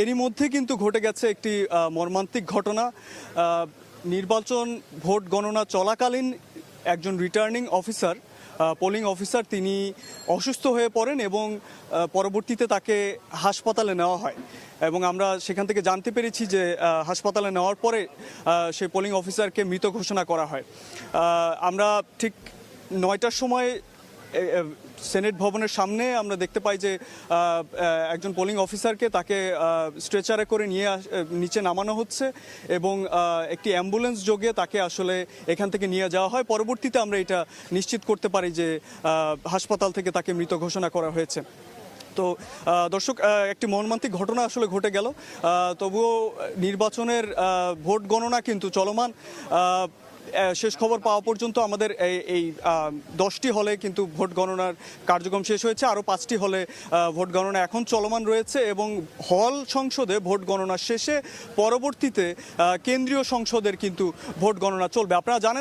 এরই মধ্যে কিন্তু ঘটে গেছে একটি মর্মান্তিক ঘটনা। নির্বাচন ভোট গণনা চলাকালীন একজন রিটার্নিং অফিসার পোলিং অফিসার তিনি অসুস্থ হয়ে পড়েন এবং পরবর্তীতে তাকে হাসপাতালে নেওয়া হয়। এবং আমরা সেখান থেকে জানতে পেরেছি যে হাসপাতালে নেওয়ার পরে সেই পোলিং অফিসারকে মৃত ঘোষণা করা হয়। আমরা ঠিক নয়টার সময় সেনেট ভবনের সামনে আমরা দেখতে পাই যে একজন পোলিং অফিসারকে তাকে স্ট্রেচারে করে নিয়ে নিচে নামানো হচ্ছে এবং একটি অ্যাম্বুলেন্স যোগে তাকে আসলে এখান থেকে নিয়ে যাওয়া হয়। পরবর্তীতে আমরা এটা নিশ্চিত করতে পারি যে হাসপাতাল থেকে তাকে মৃত ঘোষণা করা হয়েছে। তো দর্শক একটি মর্মান্তিক ঘটনা আসলে ঘটে গেল। তবুও নির্বাচনের ভোট গণনা কিন্তু চলমান। শেষ খবর পাওয়া পর্যন্ত আমাদের এই দশটি হলে কিন্তু ভোট গণনার কার্যক্রম শেষ হয়েছে। আরও পাঁচটি হলে ভোট গণনা এখন চলমান রয়েছে এবং হল সংসদে ভোট গণনা শেষে পরবর্তীতে কেন্দ্রীয় সংসদের কিন্তু ভোট গণনা চলবে। আপনারা জানেন